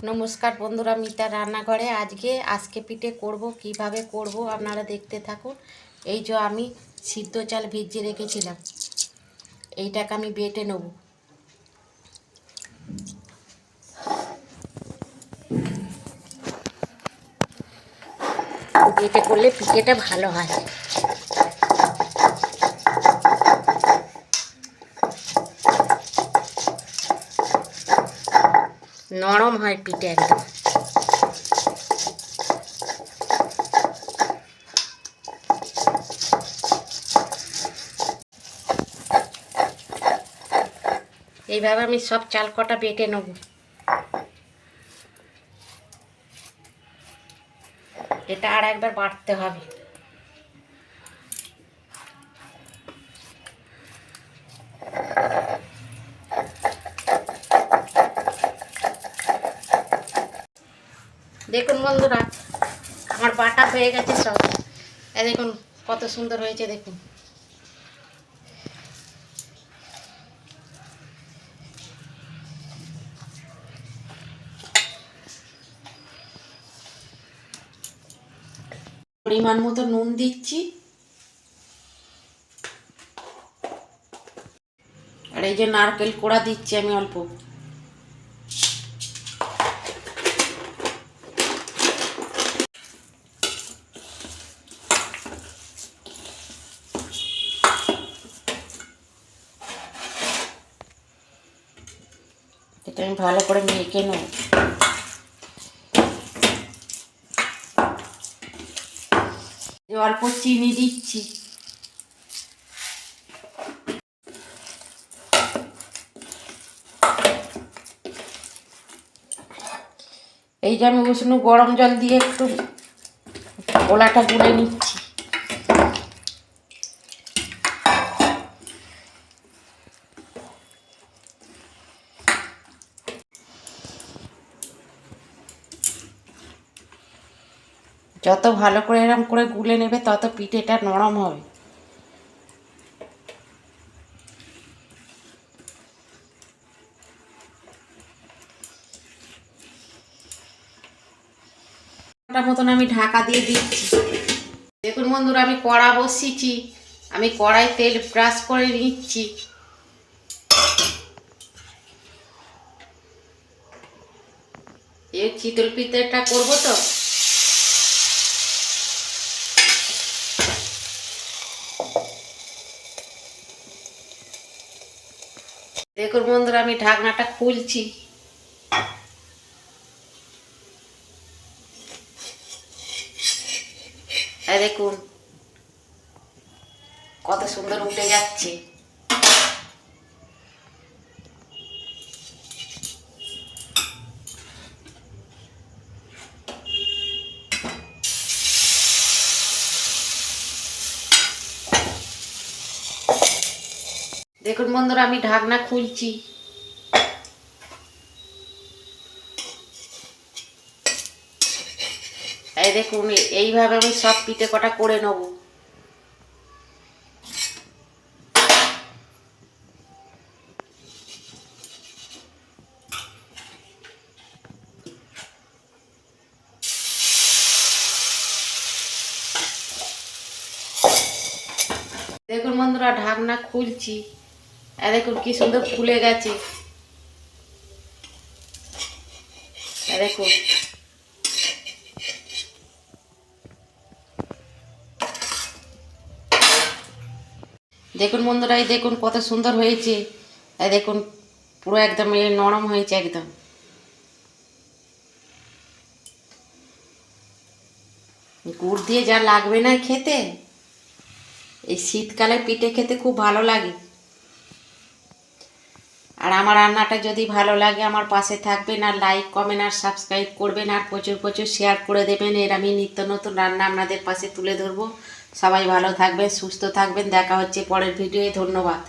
নমস্কার বন্ধুরা, মিতা রান্নাঘরে। আজকে আজকে পিঠে করব, কীভাবে করব আপনারা দেখতে থাকুন। এই যে আমি সিদ্ধ চাল ভিজিয়ে রেখেছিলাম, এইটাকে আমি বেটে নেব। বেটে করলে পিঠেটা ভালো হয়। নরম হয় পিঠে একদম। এইভাবে আমি সব চাল কটা বেটে নেব। এটা আর একবার বাটতে হবে। দেখুন বন্ধুরা, আমার বাটা হয়ে গেছে সব। দেখুন, কত সুন্দর হয়েছে, দেখুন। পরিমাণ মতো নুন দিচ্ছি। আর এই যে নারকেল কোড়া দিচ্ছি আমি অল্প। এটা আমি ভালো করে মেখে নেব অল্প চিনি দিচ্ছি। এই যে আমি উষ্ণ গরম জল দিয়ে একটু গোলাটা গুলে নিচ্ছি। যত ভালো করে এরম করে গুলে নেবে, তত পিঠেটা নরম হবে। মতন আমি ঢাকা দিয়ে দিচ্ছি। দেখুন বন্ধুরা, আমি কড়া বসিয়েছি। আমি কড়াই তেল ব্রাশ করে নিচ্ছি। এই চিতল পিঠেটা করব তো? দেখুন বন্ধুরা আমি ঢাকনাটা খুলছি। দেখুন কত সুন্দর উঠে যাচ্ছে। দেখুন বন্ধুরা, আমি ঢাকনা খুলছি। এই দেখুন এইভাবে আমি সব পিঠে কটা করে নেব। দেখুন বন্ধুরা, ঢাকনা খুলছি। আর দেখুন কি সুন্দর ফুলে গেছে। দেখুন। দেখুন বন্ধুরা, এই দেখুন কত সুন্দর হয়েছে। দেখুন, পুরো একদম এ নরম হয়েছে একদম। গুড় দিয়ে যা লাগবে না খেতে, এই শীতকালে পিঠে খেতে খুব ভালো লাগে। আর আমার রান্নাটা যদি ভালো লাগে, আমার পাশে থাকবেন আর লাইক কমেন্ট আর সাবস্ক্রাইব করবেন আর প্রচুর প্রচুর শেয়ার করে দেবেন। এর আমি নিত্য নতুন রান্না আপনাদের পাশে তুলে ধরবো। সবাই ভালো থাকবেন, সুস্থ থাকবেন। দেখা হচ্ছে পরের ভিডিওয়ে ধন্যবাদ।